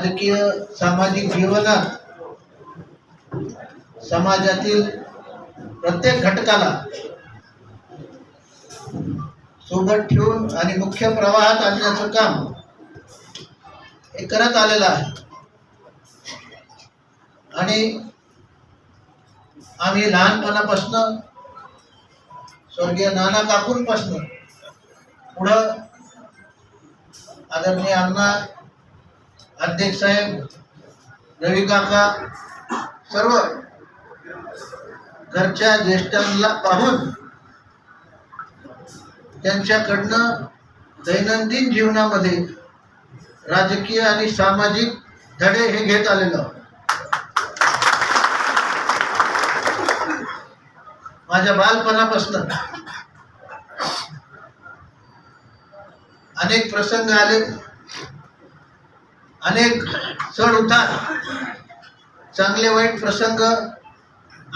राजकीय सामाजिक जीवनात समाजातील प्रत्येक घटकाला सोबत ठेवून आणि मुख्य प्रवाहात आणण्याचं काम हे करत आलेलं आहे. आणि आम्ही लहानपणापासनं स्वर्गीय नाना काकूंपासनं पुढं आदरणीय अण्णा अध्यक्ष साहेब रवी काका सर्व घरच्या ज्येष्ठांना पाहून त्यांच्याकडनं दैनंदिन जीवनामध्ये राजकीय आणि सामाजिक धडे हे घेत आलेलो माझ्या बालपणापासून अनेक प्रसंग आले. अनेक चढ उतार चांगले वाईट प्रसंग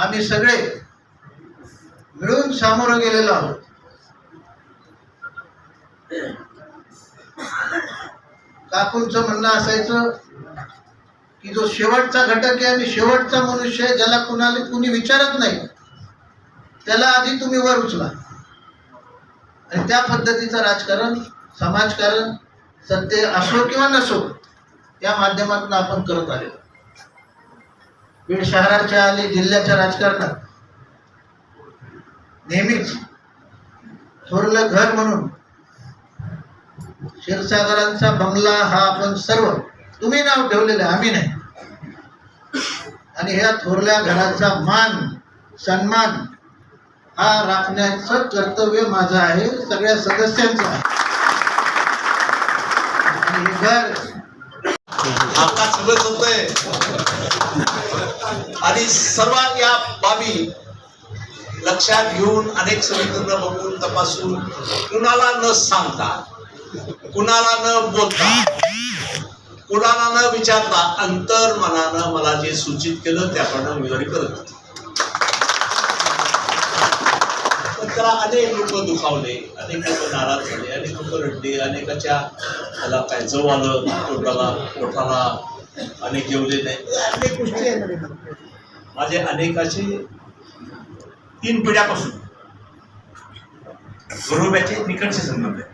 आम्ही सगळे मिळून सामोरं गेलेलो आहोत. काकूंचं म्हणणं असायचं की जो शेवटचा घटक आहे आणि शेवटचा मनुष्य आहे ज्याला कुणाला कुणी विचारत नाही त्याला आधी तुम्ही वर उचला. आणि त्या पद्धतीचं राजकारण समाजकारण सत्य असो किंवा नसो या माध्यमातून आपण करत आलेलो. बीड शहराच्या आणि जिल्ह्याच्या राजकारणात नेहमीच थोरलं घर म्हणून क्षीरसागरांचा बंगला हा आपण सर्व तुम्ही नाव ठेवलेलं आहे आम्ही नाही. आणि ह्या थोरल्या घराचा मान सन्मान हा राखण्याचं कर्तव्य माझं आहे सगळ्या सदस्यांचं आहे. आणि हे घर आकाश सगळं होतंय आणि सर्व या बाबी लक्षात घेऊन अनेक समीकरण बघून तपासून कुणाला न सांगता कुणाला न बोलता कुणाला न विचारता अंतर्मनानं मला जे सूचित केलं त्याप्रमाणे उमेदवारी करत होती. त्याला अनेक लोक दुखावले अनेक लोक नाराज झाले अनेक लोक रडले अनेकाच्या त्याला काय जव आलं तोंडाला पोटाला अनेक जेवले नाही. अनेक गोष्टी आहेत माझे अनेकाचे तीन पिढ्यापासून बरोब्याचे निकटचे संबंध आहेत.